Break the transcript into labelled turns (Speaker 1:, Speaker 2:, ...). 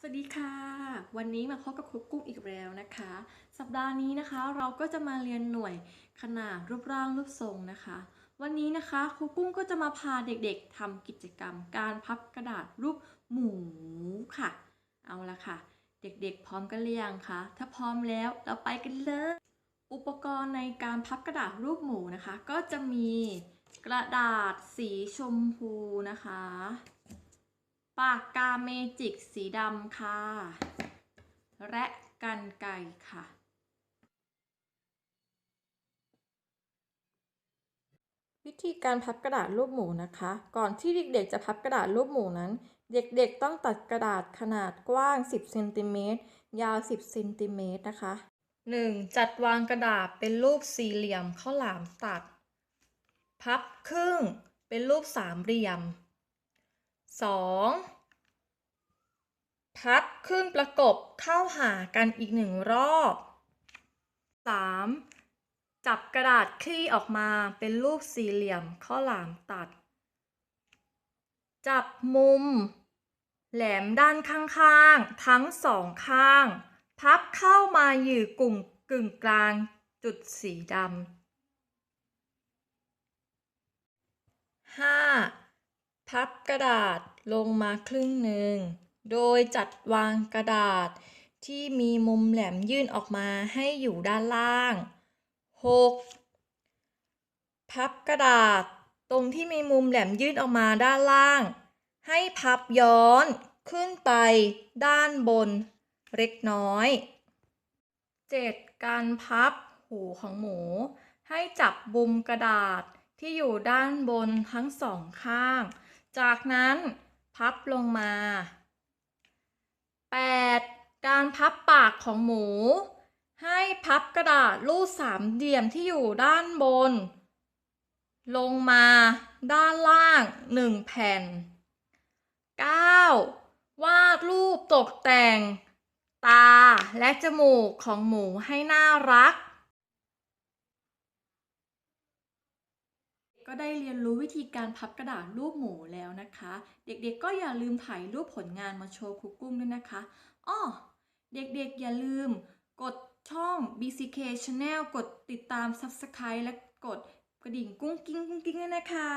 Speaker 1: สวัสดีค่ะ วันนี้มาพบกับครูกุ้งอีกแล้วนะคะ สัปดาห์นี้นะคะเราก็จะมาเรียนหน่วยขนาดรูปร่างรูปทรงนะคะ วันนี้นะคะครูกุ้งก็จะมาพาเด็กๆทำกิจกรรม การพับกระดาษรูปหมูค่ะ เอาละค่ะ เด็กๆพร้อมกันหรือยังคะถ้าพร้อมแล้วเราไปกันเลย อุปกรณ์ในการพับกระดาษรูปหมูนะคะ ก็จะมีกระดาษสีชมพูนะคะ ปากกาเมจิกสีดำค่ะ และกันไก่ค่ะ วิธีการพับกระดาษรูปหมูนะคะ ก่อนที่เด็กๆจะพับกระดาษรูปหมูนั้น เด็กๆต้องตัดกระดาษขนาดกว้าง 10เซนติเมตรยาว 10เซนติเมตรนะคะ 1. จัดวางกระดาษเป็นรูปสี่เหลี่ยมข้าวหลามตัด พับครึ่งเป็นรูปสามเหลี่ยม 2. พับครึ่งประกบเข้าหากันอีกหนึ่งรอบ 3. จับกระดาษคลี่ออกมาเป็นรูปสี่เหลี่ยมข้าวหลามตัด จับมุม แหลมด้านข้างๆ ทั้งสองข้าง พับเข้ามาอยู่กลุ่มกึ่งกลางจุดสีดำ พับกระดาษลงมาครึ่งหนึ่ง โดยจัดวางกระดาษที่มีมุมแหลมยื่นออกมาให้อยู่ด้านล่าง 6. พับกระดาษตรงที่มีมุมแหลมยื่นออกมาด้านล่าง ให้พับย้อนขึ้นไปด้านบนเล็กน้อย 7. การพับหูของหมู ให้จับบุมกระดาษที่อยู่ด้านบนทั้งสองข้าง จากนั้นพับลงมา 8. การพับปากของหมู ให้พับกระดาษรูปสามเหลี่ยมที่อยู่ด้านบน ลงมาด้านล่างหนึ่งแผ่น 9. วาดรูปตกแต่ง ตาและจมูกของหมูให้น่ารัก ก็ได้เรียนรู้วิธีการพับกระดาษรูปหมูแล้วนะคะ เด็กๆ ก็อย่าลืมถ่ายรูปผลงานมาโชว์ครูกุ้งด้วยนะคะอ้อเด็กๆ อย่าลืม กดช่อง BCK Channel กดติดตาม Subscribe และกดกระดิ่งกุ้งกิ้งกุ้งกิ้งด้วยนะคะ